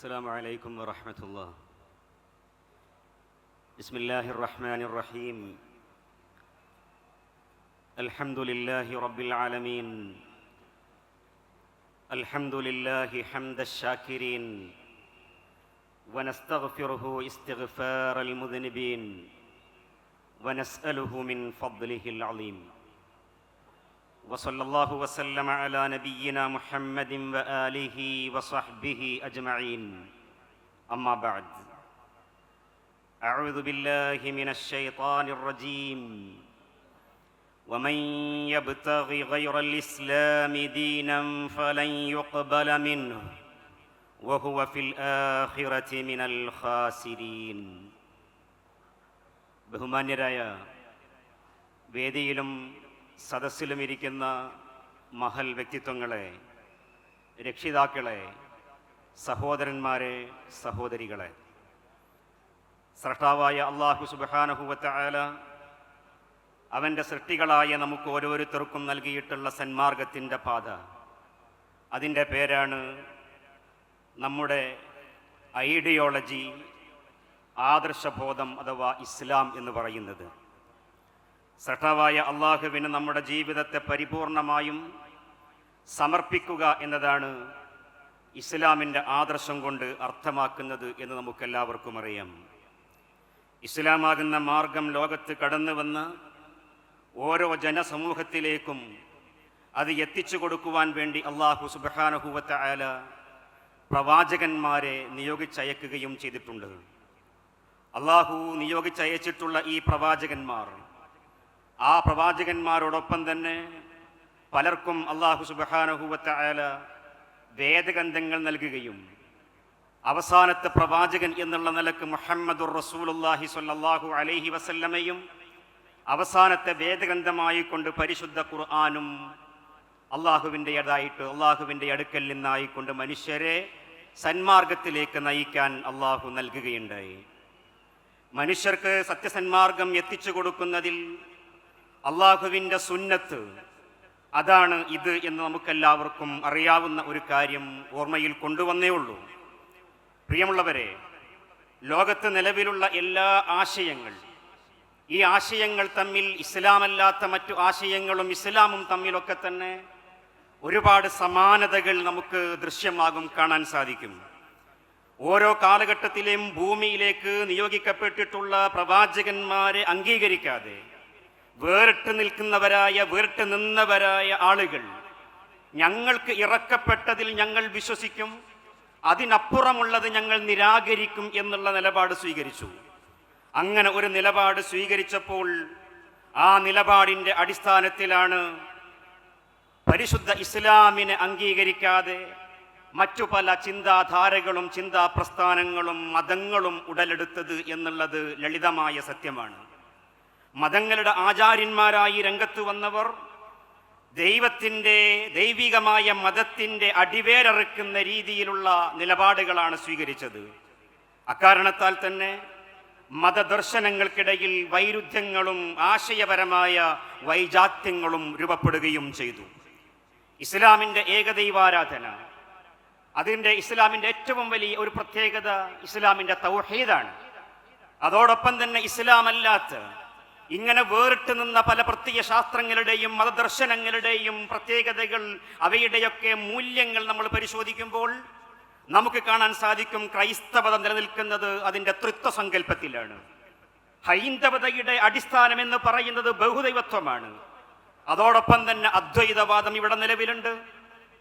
السلام عليكم ورحمة الله. بسم الله الرحمن الرحيم. الحمد لله رب العالمين. الحمد لله حمد الشاكرين. ونستغفره استغفار المذنبين. ونسأله من فضله العظيم. وصلى الله وسلم على نبينا محمد وآله وصحبه أجمعين أما بعد أعوذ بالله من الشيطان الرجيم ومن يبتغ غير الإسلام دينا فلن يقبل منه وهو في الآخرة من الخاسرين ബഹുമാന്യരായ വേദിയിലും സദസ്സിലും ഇരിക്കുന്ന മഹൽ വ്യക്തിത്വങ്ങളെ രക്ഷിതാക്കളെ സഹോദരന്മാരെ സഹോദരികളെ. സ്രഷ്ടാവായ അള്ളാഹു സുബാനഹുവത്ത ആല അവന്റെ സൃഷ്ടികളായ നമുക്ക് ഓരോരുത്തർക്കും നൽകിയിട്ടുള്ള സന്മാർഗത്തിന്റെ പാത. അതിന്റെ പേരാണ് നമ്മുടെ ഐഡിയോളജി ആദർശബോധം അഥവാ ഇസ്ലാം എന്ന് പറയുന്നത്. സഠാവായ അള്ളാഹുവിന് നമ്മുടെ ജീവിതത്തെ പരിപൂർണമായും സമർപ്പിക്കുക എന്നതാണ് ഇസ്ലാമിന്റെ ആദർശം കൊണ്ട് അർത്ഥമാക്കുന്നത് എന്ന് നമുക്കെല്ലാവർക്കും അറിയാം. ഇസ്ലാമാകുന്ന മാർഗം ലോകത്ത് കടന്നു വന്ന് ഓരോ ജനസമൂഹത്തിലേക്കും അത് എത്തിച്ചു കൊടുക്കുവാൻ വേണ്ടി അള്ളാഹു സുബാനഹുവത്ത ആല പ്രവാചകന്മാരെ നിയോഗിച്ചയക്കുകയും ചെയ്തിട്ടുണ്ട്. അള്ളാഹു നിയോഗിച്ചയച്ചിട്ടുള്ള ഈ പ്രവാചകന്മാർ ആ പ്രവാചകന്മാരോടൊപ്പം തന്നെ പലർക്കും അള്ളാഹു സുബാനഹുവത്ത ആല വേദഗന്ധങ്ങൾ നൽകുകയും അവസാനത്തെ പ്രവാചകൻ എന്നുള്ള നിലയ്ക്ക് മുഹമ്മദുർ റസൂലുല്ലാഹി സ്വല്ലല്ലാഹു അലൈഹി വസല്ലമയും അവസാനത്തെ വേദഗന്ധമായി കൊണ്ട് പരിശുദ്ധ ഖുർആാനും അള്ളാഹുവിന്റെതായിട്ട് അള്ളാഹുവിന്റെ അടുക്കൽ നിന്നായിക്കൊണ്ട് മനുഷ്യരെ സന്മാർഗത്തിലേക്ക് നയിക്കാൻ അള്ളാഹു നൽകുകയുണ്ടായി. മനുഷ്യർക്ക് സത്യസന്മാർഗം എത്തിച്ചു കൊടുക്കുന്നതിൽ അള്ളാഹുവിന്റെ സുന്നത്ത്. അതാണ് ഇത് എന്ന് നമുക്കെല്ലാവർക്കും അറിയാവുന്ന ഒരു കാര്യം ഓർമ്മയിൽ കൊണ്ടുവന്നേ ഉള്ളൂ. പ്രിയമുള്ളവരെ ലോകത്ത് നിലവിലുള്ള എല്ലാ ആശയങ്ങൾ ഈ ആശയങ്ങൾ തമ്മിൽ ഇസ്ലാമല്ലാത്ത മറ്റു ആശയങ്ങളും ഇസ്ലാമും തമ്മിലൊക്കെ തന്നെ ഒരുപാട് സമാനതകൾ നമുക്ക് ദൃശ്യമാകും കാണാൻ സാധിക്കും. ഓരോ കാലഘട്ടത്തിലെയും ഭൂമിയിലേക്ക് നിയോഗിക്കപ്പെട്ടിട്ടുള്ള പ്രവാചകന്മാരെ അംഗീകരിക്കാതെ വേറിട്ട് നിൽക്കുന്നവരായ വേറിട്ട് നിന്നവരായ ആളുകൾ ഞങ്ങൾക്ക് ഇറക്കപ്പെട്ടതിൽ ഞങ്ങൾ വിശ്വസിക്കും അതിനപ്പുറമുള്ളത് ഞങ്ങൾ നിരാകരിക്കും എന്നുള്ള നിലപാട് സ്വീകരിച്ചു. അങ്ങനെ ഒരു നിലപാട് സ്വീകരിച്ചപ്പോൾ ആ നിലപാടിന്റെ അടിസ്ഥാനത്തിലാണ് പരിശുദ്ധ ഇസ്ലാമിനെ അംഗീകരിക്കാതെ മറ്റു പല ചിന്താധാരകളും ചിന്താ പ്രസ്ഥാനങ്ങളും മതങ്ങളും ഉടലെടുത്തത് എന്നുള്ളത് ലളിതമായ സത്യമാണ്. മതങ്ങളുടെ ആചാര്യന്മാരായി രംഗത്ത് വന്നവർ ദൈവത്തിന്റെ ദൈവികമായ മതത്തിന്റെ അടിവേരറുക്കുന്ന രീതിയിലുള്ള നിലപാടുകളാണ് സ്വീകരിച്ചത്. അക്കാരണത്താൽ തന്നെ മതദർശനങ്ങൾക്കിടയിൽ വൈരുദ്ധ്യങ്ങളും ആശയപരമായ വൈജാത്യങ്ങളും രൂപപ്പെടുകയും ചെയ്തു. ഇസ്ലാമിന്റെ ഏകദൈവാരാധന. അതിന്റെ ഇസ്ലാമിന്റെ ഏറ്റവും വലിയ ഒരു പ്രത്യേകത ഇസ്ലാമിന്റെ തൗഹീദാണ്. അതോടൊപ്പം തന്നെ ഇസ്ലാം അല്ലാത്ത ഇങ്ങനെ വേറിട്ട് നിന്ന പല പ്രത്യയ ശാസ്ത്രങ്ങളുടെയും മതദർശനങ്ങളുടെയും പ്രത്യേകതകൾ അവയുടെയൊക്കെ മൂല്യങ്ങൾ നമ്മൾ പരിശോധിക്കുമ്പോൾ നമുക്ക് കാണാൻ സാധിക്കും ക്രൈസ്തവത നിലനിൽക്കുന്നത് അതിന്റെ തൃത്വ സങ്കല്പത്തിലാണ് ഹൈന്ദവതയുടെ അടിസ്ഥാനം എന്ന് പറയുന്നത് ബഹുദൈവത്വമാണ്. അതോടൊപ്പം തന്നെ അദ്വൈതവാദം ഇവിടെ നിലവിലുണ്ട്.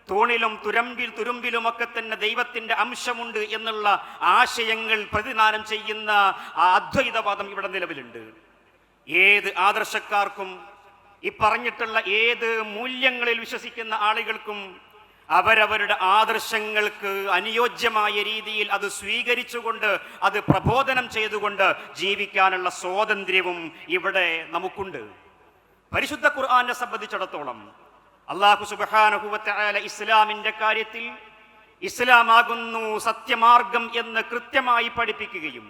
തൂണിലും തുരമ്പിൽ തുരുമ്പിലുമൊക്കെ തന്നെ ദൈവത്തിന്റെ അംശമുണ്ട് എന്നുള്ള ആശയങ്ങൾ പ്രതിദാനം ചെയ്യുന്ന ആ അദ്വൈതവാദം ഇവിടെ നിലവിലുണ്ട്. ഏത് ആദർശക്കാർക്കും ഈ പറഞ്ഞിട്ടുള്ള ഏത് മൂല്യങ്ങളിൽ വിശ്വസിക്കുന്ന ആളുകൾക്കും അവരവരുടെ ആദർശങ്ങൾക്ക് അനുയോജ്യമായ രീതിയിൽ അത് സ്വീകരിച്ചുകൊണ്ട് അത് പ്രബോധനം ചെയ്തുകൊണ്ട് ജീവിക്കാനുള്ള സ്വാതന്ത്ര്യവും ഇവിടെ നമുക്കുണ്ട്. പരിശുദ്ധ ഖുർആാനെ സംബന്ധിച്ചിടത്തോളം അള്ളാഹു സുബാനഹുവല ഇസ്ലാമിന്റെ കാര്യത്തിൽ ഇസ്ലാമാകുന്നു സത്യമാർഗം എന്ന് കൃത്യമായി പഠിപ്പിക്കുകയും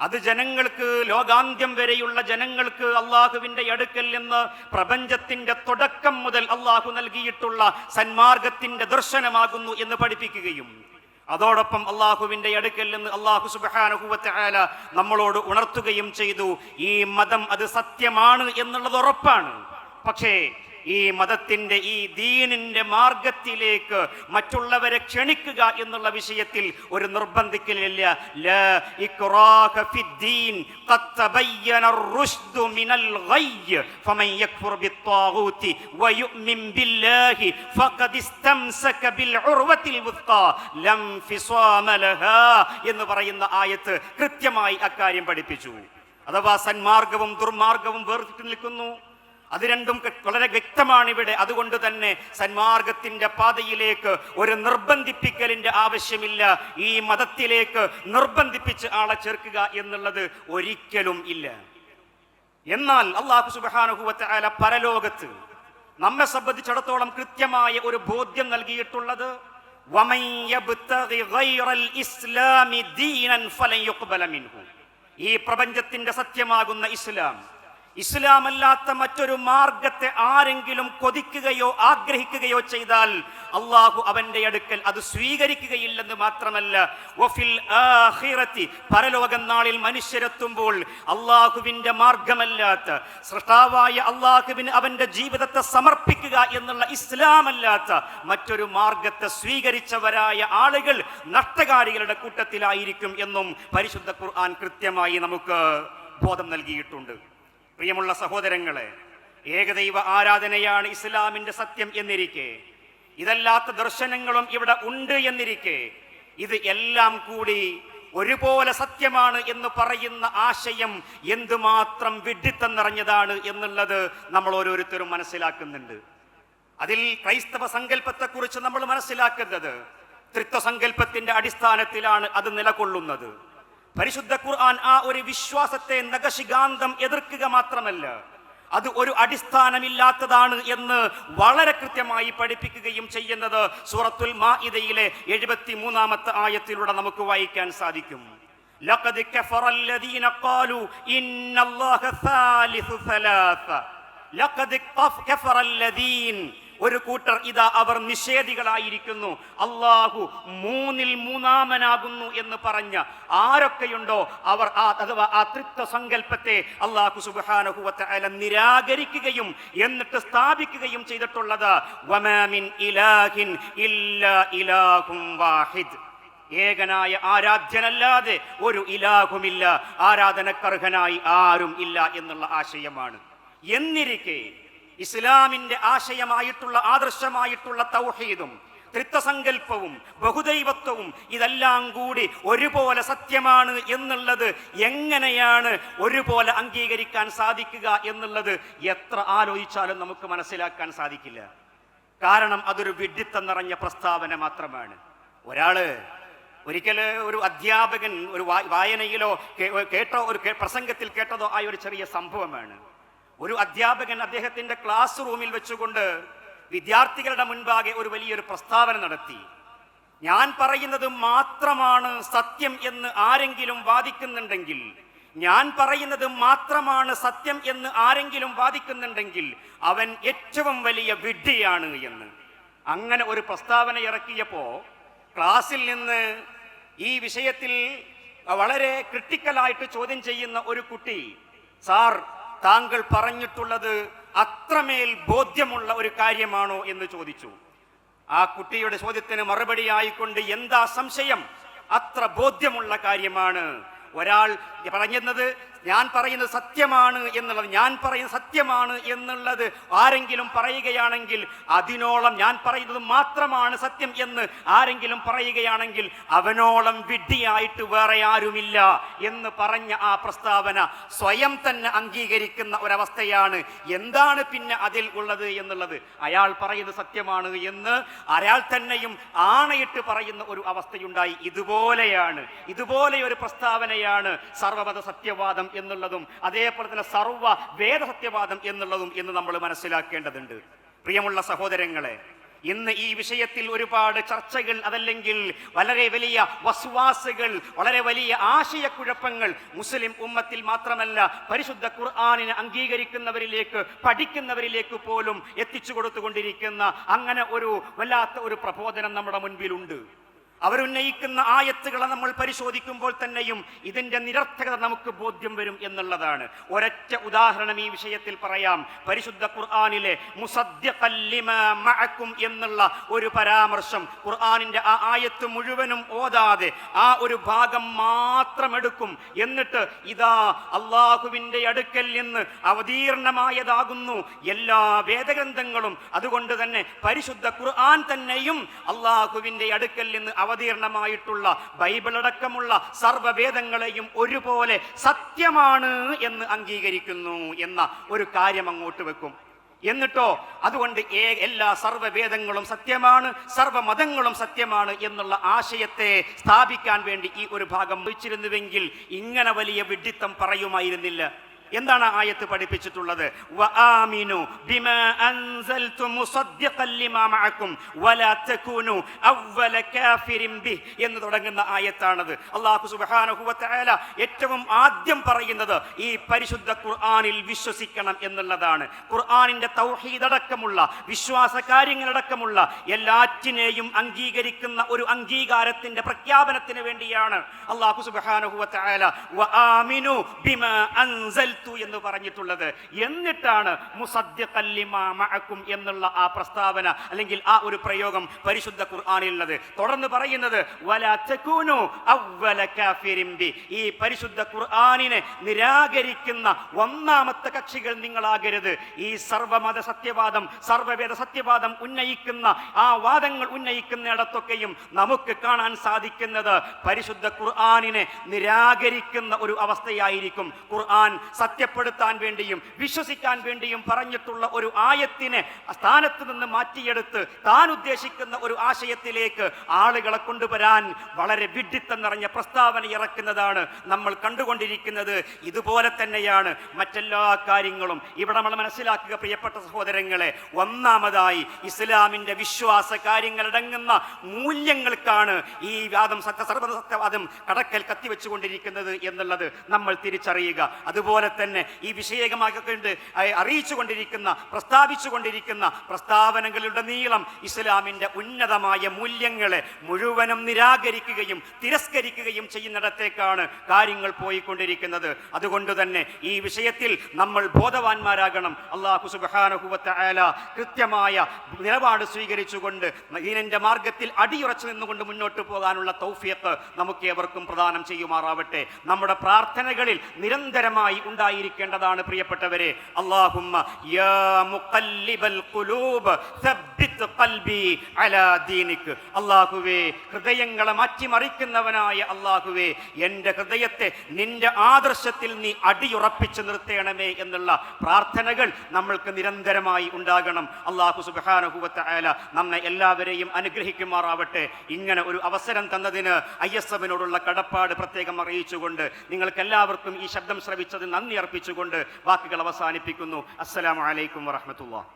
അത് ജനങ്ങൾക്ക് ലോകാന്ത്യം വരെയുള്ള ജനങ്ങൾക്ക് അള്ളാഹുവിന്റെ അടുക്കൽ നിന്ന് പ്രപഞ്ചത്തിന്റെ തുടക്കം മുതൽ അള്ളാഹു നൽകിയിട്ടുള്ള സന്മാർഗത്തിന്റെ ദർശനമാകുന്നു എന്ന് പഠിപ്പിക്കുകയും അതോടൊപ്പം അള്ളാഹുവിന്റെ അടുക്കൽ നിന്ന് അള്ളാഹു സുബാനുഭൂവത്തെ ആല നമ്മളോട് ഉണർത്തുകയും ചെയ്തു. ഈ മതം അത് സത്യമാണ് എന്നുള്ളത് ഉറപ്പാണ്. പക്ഷേ ഈ മതത്തിന്റെ ഈ ദീനിന്റെ മാർഗത്തിലേക്ക് മറ്റുള്ളവരെ ക്ഷണിക്കുക എന്നുള്ള വിഷയത്തിൽ ഒരു നിർബന്ധിക്കലില്ല. എന്ന് പറയുന്ന ആയത്ത് കൃത്യമായി അക്കാര്യം പഠിപ്പിച്ചു. അഥവാ സന്മാർഗവും ദുർമാർഗവും വേർതിട്ട് നിൽക്കുന്നു. അത് രണ്ടും വളരെ വ്യക്തമാണ് ഇവിടെ അതുകൊണ്ട് തന്നെ സന്മാർഗത്തിന്റെ പാതയിലേക്ക് ഒരു നിർബന്ധിപ്പിക്കലിന്റെ ആവശ്യമില്ല. ഈ മതത്തിലേക്ക് നിർബന്ധിപ്പിച്ച് ആളെ ചേർക്കുക എന്നുള്ളത് ഒരിക്കലും ഇല്ല. എന്നാൽ അള്ളാഹു സുബാനുഹുവല പരലോകത്ത് നമ്മെ സംബന്ധിച്ചിടത്തോളം കൃത്യമായ ഒരു ബോധ്യം നൽകിയിട്ടുള്ളത് ഈ പ്രപഞ്ചത്തിന്റെ സത്യമാകുന്ന ഇസ്ലാം ഇസ്ലാം അല്ലാത്ത മറ്റൊരു മാർഗത്തെ ആരെങ്കിലും കൊതിക്കുകയോ ആഗ്രഹിക്കുകയോ ചെയ്താൽ അള്ളാഹു അവന്റെ അടുക്കൽ അത് സ്വീകരിക്കുകയില്ലെന്ന് മാത്രമല്ല. പരലോകം നാളിൽ മനുഷ്യരെത്തുമ്പോൾ അള്ളാഹുവിന്റെ മാർഗമല്ലാത്ത സൃഷ്ടാവായ അള്ളാഹുവിന് അവന്റെ ജീവിതത്തെ സമർപ്പിക്കുക എന്നുള്ള ഇസ്ലാമല്ലാത്ത മറ്റൊരു മാർഗത്തെ സ്വീകരിച്ചവരായ ആളുകൾ നഷ്ടകാരികളുടെ കൂട്ടത്തിലായിരിക്കും എന്നും പരിശുദ്ധ ഖുർആൻ കൃത്യമായി നമുക്ക് ബോധം നൽകിയിട്ടുണ്ട്. പ്രിയമുള്ള സഹോദരങ്ങളെ ഏകദൈവ ആരാധനയാണ് ഇസ്ലാമിന്റെ സത്യം എന്നിരിക്കെ. ഇതല്ലാത്ത ദർശനങ്ങളും ഇവിടെ ഉണ്ട് എന്നിരിക്കെ. ഇത് എല്ലാം കൂടി ഒരുപോലെ സത്യമാണ് എന്ന് പറയുന്ന ആശയം എന്തുമാത്രം വിഡ്ഢിത്തം നിറഞ്ഞതാണ് എന്നുള്ളത് നമ്മൾ ഓരോരുത്തരും മനസ്സിലാക്കുന്നുണ്ട്. അതിൽ ക്രൈസ്തവ സങ്കല്പത്തെക്കുറിച്ച് നമ്മൾ മനസ്സിലാക്കുന്നത് ത്രിത്വസങ്കല്പത്തിന്റെ അടിസ്ഥാനത്തിലാണ് അത് നിലകൊള്ളുന്നത്. പരിശുദ്ധ ഖുർആൻ ആ ഒരു വിശ്വാസത്തെ നഖശികാന്തം എതിർക്കുക മാത്രമല്ല അത് ഒരു അടിസ്ഥാനമില്ലാത്തതാണ് എന്ന് വളരെ കൃത്യമായി പഠിപ്പിക്കുകയും ചെയ്യുന്നത് സൂറത്തുൽ മാഇദയിലെ എഴുപത്തി മൂന്നാമത്തെ ആയത്തിലൂടെ നമുക്ക് വായിക്കാൻ സാധിക്കും لقد كفر الذين قالوا إن الله ثالث ثلاثة لقد قف- كفر الذين ഒരു കൂട്ടർ ഇതാ അവർ നിഷേധികളായിരിക്കുന്നു. അള്ളാഹു മൂന്നിൽ മൂന്നാമനാകുന്നു എന്ന് പറഞ്ഞ ആരൊക്കെയുണ്ടോ അവർ ആ അഥവാ ആ തൃത്വ സങ്കല്പത്തെ അള്ളാഹു സുബാനഹുവത്ത അല നിരാകരിക്കുകയും എന്നിട്ട് സ്ഥാപിക്കുകയും ചെയ്തിട്ടുള്ളത്. ഇലാഹിൻ ഇല്ലാ വാഹിദ്. ഏകനായ ആരാധ്യനല്ലാതെ ഒരു ഇലാഹുമില്ല. ആരാധനക്കർഹനായി ആരും ഇല്ല എന്നുള്ള ആശയമാണ്. എന്നിരിക്കെ ഇസ്ലാമിന്റെ ആശയമായിട്ടുള്ള ആദർശമായിട്ടുള്ള തൗഹീദും ത്രിത്വസങ്കല്പവും ബഹുദൈവത്വവും ഇതെല്ലാം കൂടി ഒരുപോലെ സത്യമാണ് എന്നുള്ളത് എങ്ങനെയാണ് ഒരുപോലെ അംഗീകരിക്കാൻ സാധിക്കുക എന്നുള്ളത് എത്ര ആലോചിച്ചാലും നമുക്ക് മനസ്സിലാക്കാൻ സാധിക്കില്ല. കാരണം അതൊരു വിഡിത്തം നിറഞ്ഞ പ്രസ്താവന മാത്രമാണ്. ഒരാൾ ഒരിക്കൽ ഒരു അധ്യാപകൻ ഒരു വായനയിലോ കേട്ടോ ഒരു പ്രസംഗത്തിൽ കേട്ടതോ ആയ ഒരു ചെറിയ സംഭവമാണ്. ഒരു അധ്യാപകൻ അദ്ദേഹത്തിന്റെ ക്ലാസ് റൂമിൽ വെച്ചുകൊണ്ട് വിദ്യാർത്ഥികളുടെ മുൻപാകെ ഒരു വലിയൊരു പ്രസ്താവന നടത്തി. ഞാൻ പറയുന്നത് മാത്രമാണ് സത്യം എന്ന് ആരെങ്കിലും വാദിക്കുന്നുണ്ടെങ്കിൽ ഞാൻ പറയുന്നത് മാത്രമാണ് സത്യം എന്ന് ആരെങ്കിലും വാദിക്കുന്നുണ്ടെങ്കിൽ അവൻ ഏറ്റവും വലിയ വിഡ്ഢിയാണ് എന്ന്. അങ്ങനെ ഒരു പ്രസ്താവന ഇറക്കിയപ്പോ ക്ലാസ്സിൽ നിന്ന് ഈ വിഷയത്തിൽ വളരെ ക്രിട്ടിക്കലായിട്ട് ചോദ്യം ചെയ്യുന്ന ഒരു കുട്ടി സാർ താങ്കൾ പറഞ്ഞിട്ടുള്ളത് അത്രമേൽ ബോധ്യമുള്ള ഒരു കാര്യമാണോ എന്ന് ചോദിച്ചു. ആ കുട്ടിയുടെ ചോദ്യത്തിന് മറുപടി ആയിക്കൊണ്ട് എന്താ സംശയം? അത്ര ബോധ്യമുള്ള കാര്യമാണ്. ഒരാൾ പറഞ്ഞത് ഞാൻ പറയുന്നത് സത്യമാണ് എന്നുള്ളത് ഞാൻ പറയുന്നത് സത്യമാണ് എന്നുള്ളത് ആരെങ്കിലും പറയുകയാണെങ്കിൽ അതിനോളം ഞാൻ പറയുന്നത് മാത്രമാണ് സത്യം എന്ന് ആരെങ്കിലും പറയുകയാണെങ്കിൽ അവനോളം വിഡ്ഢിയായിട്ട് വേറെ ആരുമില്ല എന്ന് പറഞ്ഞ ആ പ്രസ്താവന സ്വയം തന്നെ അംഗീകരിക്കുന്ന ഒരവസ്ഥയാണ്. എന്താണ് പിന്നെ അതിൽ ഉള്ളത് എന്നുള്ളത്? അയാൾ പറയുന്നത് സത്യമാണ് എന്ന് അയാൾ തന്നെയും ആണയിട്ട് പറയുന്ന ഒരു അവസ്ഥയുണ്ടായി. ഇതുപോലെയാണ് ഇതുപോലെ ഒരു പ്രസ്താവനയാണ് സർവമത സത്യവാദം എന്നുള്ളതും അതേപോലെ തന്നെ സർവ വേദസത്യവാദം എന്നുള്ളതും എന്ന് നമ്മൾ മനസ്സിലാക്കേണ്ടതുണ്ട്. പ്രിയമുള്ള സഹോദരങ്ങളെ ഇന്ന് ഈ വിഷയത്തിൽ ഒരുപാട് ചർച്ചകൾ അതല്ലെങ്കിൽ വളരെ വലിയ വസ്വാസുകൾ വളരെ വലിയ ആശയക്കുഴപ്പങ്ങൾ മുസ്ലിം ഉമ്മത്തിൽ മാത്രമല്ല പരിശുദ്ധ ഖുർആാനിനെ അംഗീകരിക്കുന്നവരിലേക്ക് പഠിക്കുന്നവരിലേക്ക് പോലും എത്തിച്ചു കൊടുത്തുകൊണ്ടിരിക്കുന്ന അങ്ങനെ ഒരു വല്ലാത്ത ഒരു പ്രബോധനം നമ്മുടെ മുൻപിലുണ്ട്. അവരുന്നയിക്കുന്ന ആയത്തുകളെ നമ്മൾ പരിശോധിക്കുമ്പോൾ തന്നെയും ഇതിന്റെ നിരർത്ഥകത നമുക്ക് ബോധ്യം വരും എന്നുള്ളതാണ്. ഒരൊറ്റ ഉദാഹരണം ഈ വിഷയത്തിൽ പറയാം. പരിശുദ്ധ ഖുർആാനിലെ മുസദ്യക്കും എന്നുള്ള ഒരു പരാമർശം ഖുർആാനിന്റെ ആ ആയത്ത് മുഴുവനും ഓതാതെ ആ ഒരു ഭാഗം മാത്രം എടുക്കും എന്നിട്ട് ഇതാ അള്ളാഹുവിന്റെ അടുക്കൽ നിന്ന് അവതീർണമായതാകുന്നു എല്ലാ വേദഗ്രന്ഥങ്ങളും. അതുകൊണ്ട് തന്നെ പരിശുദ്ധ ഖുർആൻ തന്നെയും അള്ളാഹുവിന്റെ അടുക്കൽ നിന്ന് അവതീർണമായിട്ടുള്ള ബൈബിൾ അടക്കമുള്ള സർവവേദങ്ങളെയും ഒരുപോലെ സത്യമാണ് എന്ന് അംഗീകരിക്കുന്നു എന്ന ഒരു കാര്യം അങ്ങോട്ട് വെക്കും. എന്നിട്ടോ അതുകൊണ്ട് എല്ലാ സർവവേദങ്ങളും സത്യമാണ് സർവമതങ്ങളും സത്യമാണ് എന്നുള്ള ആശയത്തെ സ്ഥാപിക്കാൻ വേണ്ടി ഈ ഒരു ഭാഗം വഹിച്ചിരുന്നുവെങ്കിൽ ഇങ്ങനെ വലിയ വിഡിത്തം പറയുമായിരുന്നില്ല. എന്താണ് ആയത്ത് പഠിപ്പിച്ചിട്ടുള്ളത്? എന്ന് തുടങ്ങുന്ന ആയത്താണത്. അള്ളാഹു സുബ്ഹാനഹു വ ഏറ്റവും ആദ്യം പറയുന്നത് ഈ പരിശുദ്ധ ഖുർആാനിൽ വിശ്വസിക്കണം എന്നുള്ളതാണ്. ഖുർആാനിന്റെ തൗഹീദടക്കമുള്ള വിശ്വാസ കാര്യങ്ങളടക്കമുള്ള എല്ലാറ്റിനെയും അംഗീകരിക്കുന്ന ഒരു അംഗീകാരത്തിന്റെ പ്രഖ്യാപനത്തിന് വേണ്ടിയാണ് അള്ളാഹു സുബ്ഹാനഹു അൻസൽതു എന്ന് പറഞ്ഞിട്ടുള്ളത്. എന്നിട്ടാണ് മുസദ്യക്കല്ലിമാക്കും എന്നുള്ള ആ പ്രസ്താവന അല്ലെങ്കിൽ ആ ഒരു പ്രയോഗം പരിശുദ്ധ ഖുർആാനിലുള്ളത്. തുടർന്ന് പറയുന്നത് ഈ പരിശുദ്ധ ഖുർആാനിനെ നിരാകരിക്കുന്ന ഒന്നാമത്തെ കക്ഷികൾ നിങ്ങളാകരുത്. ഈ സർവമത സത്യവാദം സർവവേദ സത്യവാദം ഉന്നയിക്കുന്ന ആ വാദങ്ങൾ ഉന്നയിക്കുന്നിടത്തൊക്കെയും നമുക്ക് കാണാൻ സാധിക്കുന്നത് പരിശുദ്ധ ഖുർആാനിനെ നിരാകരിക്കുന്ന ഒരു അവസ്ഥയായിരിക്കും. ഖുർആൻ സത്യപ്പെടുത്താൻ വേണ്ടിയും വിശ്വസിക്കാൻ വേണ്ടിയും പറഞ്ഞിട്ടുള്ള ഒരു ആയത്തിനെ സ്ഥാനത്ത് നിന്ന് മാറ്റിയെടുത്ത് താൻ ഉദ്ദേശിക്കുന്ന ഒരു ആശയത്തിലേക്ക് ആളുകളെ കൊണ്ടുവരാൻ വളരെ വിഡിത്തം നിറഞ്ഞ പ്രസ്താവന ഇറക്കുന്നതാണ് നമ്മൾ കണ്ടുകൊണ്ടിരിക്കുന്നത്. ഇതുപോലെ തന്നെയാണ് മറ്റെല്ലാ കാര്യങ്ങളും. ഇവിടെ നമ്മൾ മനസ്സിലാക്കുക പ്രിയപ്പെട്ട സഹോദരങ്ങളെ ഒന്നാമതായി ഇസ്ലാമിന്റെ വിശ്വാസ കാര്യങ്ങളടങ്ങുന്ന മൂല്യങ്ങൾക്കാണ് ഈ വാദം സത്യ സർവസത്യവാദം കടക്കൽ കത്തിവെച്ചുകൊണ്ടിരിക്കുന്നത് എന്നുള്ളത് നമ്മൾ തിരിച്ചറിയുക. അതുപോലെ തന്നെ ഈ വിഷയകമാക്കിക്കൊണ്ട് അറിയിച്ചു കൊണ്ടിരിക്കുന്ന പ്രസ്താവിച്ചു കൊണ്ടിരിക്കുന്ന പ്രസ്താവനകളുടെ നീളം ഇസ്ലാമിന്റെ ഉന്നതമായ മൂല്യങ്ങളെ മുഴുവനും നിരാകരിക്കുകയും തിരസ്കരിക്കുകയും ചെയ്യുന്നിടത്തേക്കാണ് കാര്യങ്ങൾ പോയിക്കൊണ്ടിരിക്കുന്നത്. അതുകൊണ്ട് തന്നെ ഈ വിഷയത്തിൽ നമ്മൾ ബോധവാന്മാരാകണം. അള്ളാഹു സുബാനഹുവത്ത ആല കൃത്യമായ നിലപാട് സ്വീകരിച്ചുകൊണ്ട് ദീനന്റെ മാർഗത്തിൽ അടിയുറച്ചു നിന്നുകൊണ്ട് മുന്നോട്ട് പോകാനുള്ള തൗഫിയത്ത് നമുക്ക് ഏവർക്കും പ്രദാനം ചെയ്യുമാറാവട്ടെ. നമ്മുടെ പ്രാർത്ഥനകളിൽ നിരന്തരമായി ഉണ്ടായിരിക്കേണ്ടതാണ് പ്രിയപ്പെട്ടവരെ. യാ ഖുലൂബ് ഖൽബി അലാ ദീനിക്. അള്ളാഹുവേ ഹൃദയങ്ങളെ മാറ്റിമറിക്കുന്നവനായ അള്ളാഹുവേ എന്റെ ഹൃദയത്തെ നിന്റെ ആദർശത്തിൽ നീ അടിയുറപ്പിച്ചു നിർത്തേണമേ എന്നുള്ള പ്രാർത്ഥനകൾ നമ്മൾക്ക് നിരന്തരമായി ഉണ്ടാകണം. അള്ളാഹു സുബാനുഭവത്തെ ആല നമ്മെ എല്ലാവരെയും അനുഗ്രഹിക്കുമാറാവട്ടെ. ഇങ്ങനെ ഒരു അവസരം തന്നതിന് ഐ എസ് എമ്മിനോടുള്ള കടപ്പാട് പ്രത്യേകം അറിയിച്ചുകൊണ്ട് നിങ്ങൾക്ക് എല്ലാവർക്കും ഈ ശബ്ദം ശ്രവിച്ചത് നന്ദി. അർപ്പിച്ചുകൊണ്ട് വാക്കുകൾ അവസാനിപ്പിക്കുന്നു. അസ്സലാമു അലൈക്കും വറഹമത്തുള്ള